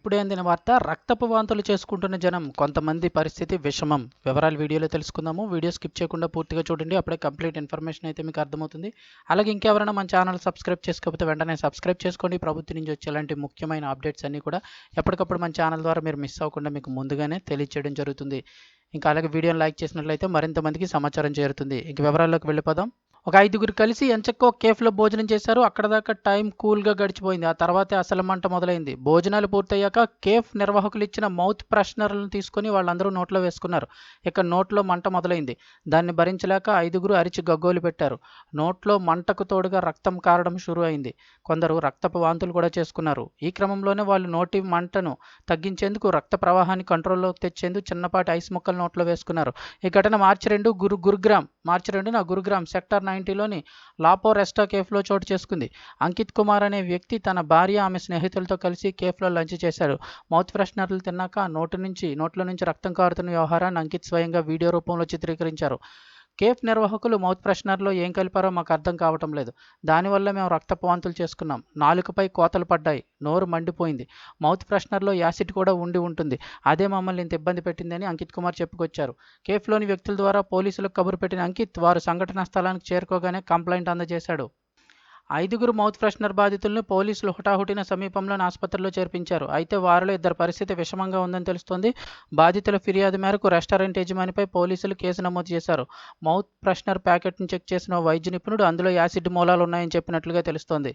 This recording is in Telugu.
ఇప్పుడే అందిన వార్త రక్తపు వాంతులు చేసుకుంటున్న జనం కొంతమంది పరిస్థితి విషమం. వివరాలు వీడియోలో తెలుసుకుందాము. వీడియో స్కిప్ చేయకుండా పూర్తిగా చూడండి. అప్పుడే కంప్లీట్ ఇన్ఫర్మేషన్ అయితే మీకు అర్థమవుతుంది. అలాగే ఇంకెవరైనా మన ఛానల్ సబ్స్క్రైబ్ చేసుకోకపోతే వెంటనే సబ్స్క్రైబ్ చేసుకోండి. ప్రభుత్వం నుంచి వచ్చే ఇలాంటి ముఖ్యమైన అప్డేట్స్ అన్నీ కూడా ఎప్పటికప్పుడు మన ఛానల్ ద్వారా మీరు మిస్ అవ్వకుండా మీకు ముందుగానే తెలియచేయడం జరుగుతుంది. ఇంకా అలాగే వీడియోని లైక్ చేసినట్లయితే మరింత మందికి సమాచారం చేరుతుంది. ఇంక వివరాల్లోకి వెళ్ళిపోదాం. ఒక ఐదుగురు కలిసి ఎంచక్కో కేఫ్లో భోజనం చేశారు. అక్కడ దాకా టైం కూల్గా గడిచిపోయింది. ఆ తర్వాతే అసలు మంట మొదలైంది. భోజనాలు పూర్తయ్యాక కేఫ్ నిర్వాహకులు ఇచ్చిన మౌత్ ఫ్రెషనర్లను తీసుకొని వాళ్ళందరూ నోట్లో వేసుకున్నారు. ఇక నోట్లో మంట మొదలైంది. దాన్ని భరించలేక ఐదుగురు అరిచి గగ్గోలు పెట్టారు. నోట్లో మంటకు తోడుగా రక్తం కారడం షురూ అయింది. కొందరు రక్తపు వాంతులు కూడా చేసుకున్నారు. ఈ క్రమంలోనే వాళ్ళు నోటి మంటను తగ్గించేందుకు రక్త ప్రవాహాన్ని కంట్రోల్లోకి తెచ్చేందుకు చిన్నపాటి ఐస్ ముక్కలు నోట్లో వేసుకున్నారు. ఈ ఘటన మార్చి రెండు గురు గురుగ్రామ్ మార్చి రెండున గురుగ్రామ్ సెక్టర్ నైంటీలోని లాపో రెస్టా కేఫ్లో చోటు చేసుకుంది. అంకిత్ కుమార్ అనే వ్యక్తి తన భార్య ఆమె స్నేహితులతో కలిసి కేఫ్లో లంచ్ చేశారు. మౌత్ ఫ్రెషనర్లు తిన్నాక నోటి నుంచి నోట్ల నుంచి రక్తం కారుతున్న వ్యవహారాన్ని అంకిత్ స్వయంగా వీడియో రూపంలో చిత్రీకరించారు. కేఫ్ నిర్వాహకులు మౌత్ ఫ్రెషనర్లో ఏం కలిపారో మాకు అర్థం కావటం లేదు. దానివల్ల మేము రక్తపవాంతులు చేసుకున్నాం. నాలుకపై కోతలు పడ్డాయి. నోరు మండిపోయింది. మౌత్ ఫ్రెషనర్లో యాసిడ్ కూడా ఉండి ఉంటుంది. అదే మమ్మల్ని ఇంత ఇబ్బంది పెట్టిందని అంకిత్ కుమార్ చెప్పుకొచ్చారు. కేఫ్లోని వ్యక్తుల ద్వారా పోలీసులకు కబురు పెట్టిన అంకిత్ వారు సంఘటనా స్థలానికి చేరుకోగానే కంప్లైంట్ అందజేశాడు. ఐదుగురు మౌత్ ఫ్రెషనర్ బాధితులను పోలీసులు హుటాహుటిన సమీపంలోని ఆసుపత్రిలో చేర్పించారు. అయితే వారిలో ఇద్దరు పరిస్థితి విషమంగా ఉందని తెలుస్తోంది. బాధితుల ఫిర్యాదు మేరకు రెస్టారెంట్ యజమానిపై పోలీసులు కేసు నమోదు చేశారు. మౌత్ ఫ్రెషనర్ ప్యాకెట్ను చెక్ చేసిన వైద్య నిపుణుడు అందులో యాసిడ్ మూలాలు ఉన్నాయని చెప్పినట్లుగా తెలుస్తోంది.